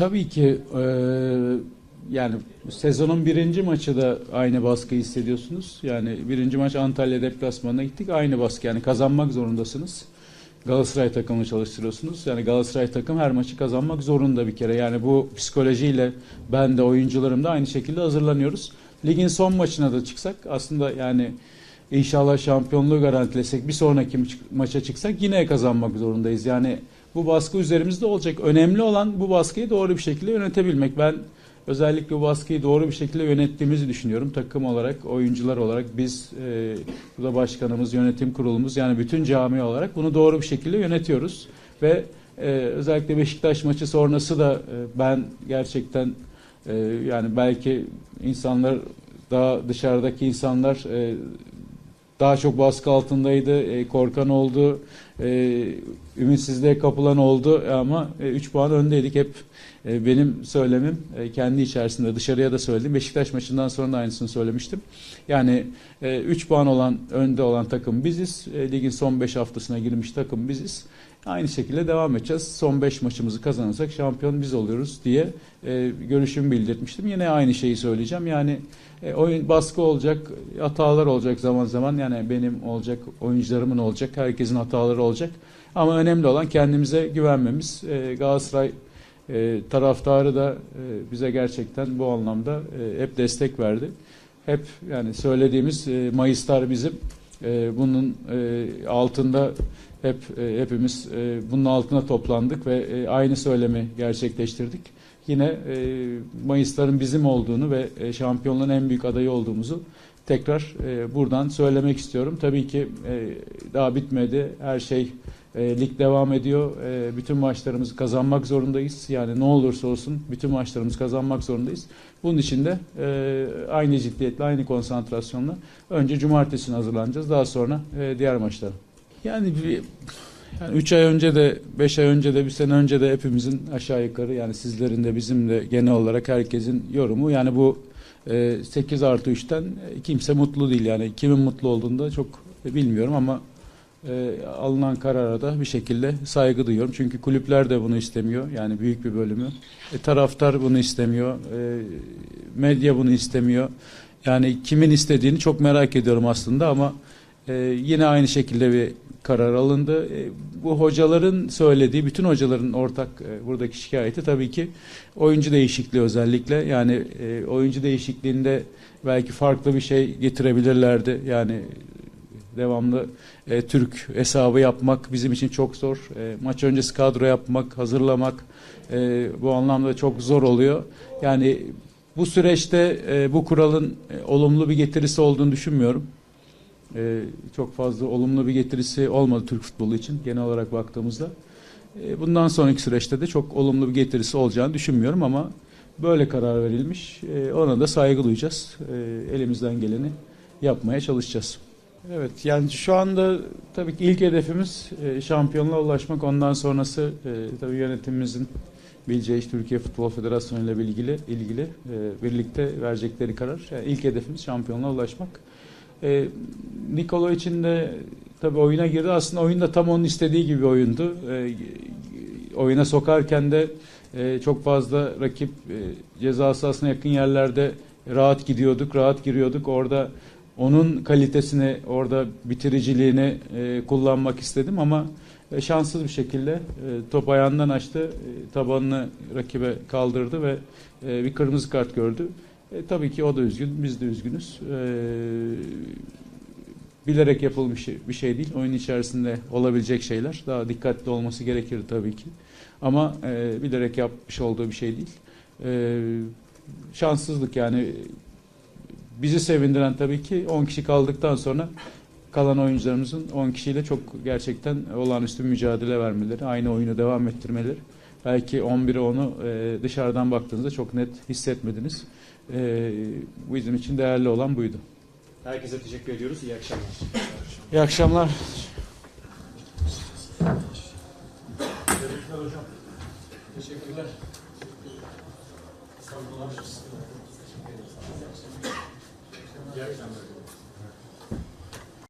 Tabii ki e, yani sezonun birinci maçı da aynı baskı hissediyorsunuz. Yani birinci maç Antalya deplasmanına gittik. Aynı baskı yani kazanmak zorundasınız. Galatasaray takımını çalıştırıyorsunuz. Yani Galatasaray takım her maçı kazanmak zorunda bir kere. Yani bu psikolojiyle ben de oyuncularım da aynı şekilde hazırlanıyoruz. Ligin son maçına da çıksak aslında yani inşallah şampiyonluğu garantilesek bir sonraki maça çıksak yine kazanmak zorundayız. Yani bu baskı üzerimizde olacak. Önemli olan bu baskıyı doğru bir şekilde yönetebilmek. Ben özellikle bu baskıyı doğru bir şekilde yönettiğimizi düşünüyorum. Takım olarak, oyuncular olarak biz, e, burada başkanımız, yönetim kurulumuz yani bütün cami olarak bunu doğru bir şekilde yönetiyoruz. Ve e, özellikle Beşiktaş maçı sonrası da e, ben gerçekten e, yani belki insanlar daha dışarıdaki insanlar e, daha çok baskı altındaydı, e, korkan oldu, e, ümitsizliğe kapılan oldu ama 3 puan öndeydik. Hep e, benim söylemim e, kendi içerisinde dışarıya da söyledim. Beşiktaş maçından sonra da aynısını söylemiştim. Yani 3 puan olan önde olan takım biziz. E, ligin son 5 haftasına girmiş takım biziz. Aynı şekilde devam edeceğiz. Son 5 maçımızı kazanırsak şampiyon biz oluyoruz diye e, görüşümü bildirmiştim. Yine aynı şeyi söyleyeceğim. Yani e, oyun baskı olacak, hatalar olacak zaman zaman. Yani benim olacak, oyuncularımın olacak, herkesin hataları olacak. Ama önemli olan kendimize güvenmemiz. E, Galatasaray e, taraftarı da e, bize gerçekten bu anlamda e, hep destek verdi. Hep yani söylediğimiz e, Mayıslar bizim. E, bunun e, altında hep e, hepimiz e, bunun altına toplandık ve e, aynı söylemi gerçekleştirdik. Yine e, Mayısların bizim olduğunu ve e, şampiyonluğun en büyük adayı olduğumuzu tekrar e, buradan söylemek istiyorum. Tabii ki e, daha bitmedi. Her şey e, lig devam ediyor. E, bütün maçlarımızı kazanmak zorundayız. Yani ne olursa olsun bütün maçlarımızı kazanmak zorundayız. Bunun için de e, aynı ciddiyetle, aynı konsantrasyonla önce cumartesine hazırlanacağız. Daha sonra e, diğer maçlara. Yani bir, yani 3 ay önce de 5 ay önce de bir sene önce de hepimizin aşağı yukarı yani sizlerin de bizim de genel olarak herkesin yorumu yani bu e, 8 artı 3'ten kimse mutlu değil yani kimin mutlu olduğunu da çok bilmiyorum ama e, alınan karara da bir şekilde saygı duyuyorum. Çünkü kulüpler de bunu istemiyor yani büyük bir bölümü. E, taraftar bunu istemiyor. E, medya bunu istemiyor. Yani kimin istediğini çok merak ediyorum aslında ama e, yine aynı şekilde bir karar alındı. E, bu hocaların söylediği, bütün hocaların ortak e, buradaki şikayeti tabii ki oyuncu değişikliği özellikle. Yani e, oyuncu değişikliğinde belki farklı bir şey getirebilirlerdi. Yani devamlı e, Türk hesabı yapmak bizim için çok zor. E, maç öncesi kadro yapmak, hazırlamak e, bu anlamda çok zor oluyor. Yani bu süreçte e, bu kuralın e, olumlu bir getirisi olduğunu düşünmüyorum e, çok fazla olumlu bir getirisi olmadı Türk futbolu için genel olarak baktığımızda. E, bundan sonraki süreçte de çok olumlu bir getirisi olacağını düşünmüyorum ama böyle karar verilmiş. E, ona da saygı duyacağız. E, elimizden geleni yapmaya çalışacağız. Evet yani şu anda tabii ki ilk hedefimiz e, şampiyonluğa ulaşmak. Ondan sonrası e, tabii yönetimimizin bileceği Türkiye Futbol Federasyonu ile ilgili ilgili e, birlikte verecekleri karar. Yani ilk hedefimiz şampiyonluğa ulaşmak. E, Nikola için de tabii oyuna girdi. Aslında oyunda tam onun istediği gibi oyundu. E, oyuna sokarken de e, çok fazla rakip e, ceza sahasına yakın yerlerde rahat gidiyorduk, rahat giriyorduk. Orada onun kalitesini, orada bitiriciliğini e, kullanmak istedim ama e, şanssız bir şekilde e, top ayağından açtı, e, tabanını rakibe kaldırdı ve e, bir kırmızı kart gördü. E, tabii ki o da üzgün, biz de üzgünüz. E, bilerek yapılmış bir şey değil. Oyun içerisinde olabilecek şeyler. Daha dikkatli olması gerekir tabii ki. Ama e, bilerek yapmış olduğu bir şey değil. E, şanssızlık yani bizi sevindiren tabii ki 10 kişi kaldıktan sonra kalan oyuncularımızın 10 kişiyle çok gerçekten olağanüstü mücadele vermeleri, aynı oyunu devam ettirmeleri. Belki 11'e onu e, dışarıdan baktığınızda çok net hissetmediniz. E, bu bizim için değerli olan buydu. Herkese teşekkür ediyoruz. İyi akşamlar. İyi akşamlar. Teşekkürler hocam. Teşekkürler. Sağ olun. İyi akşamlar.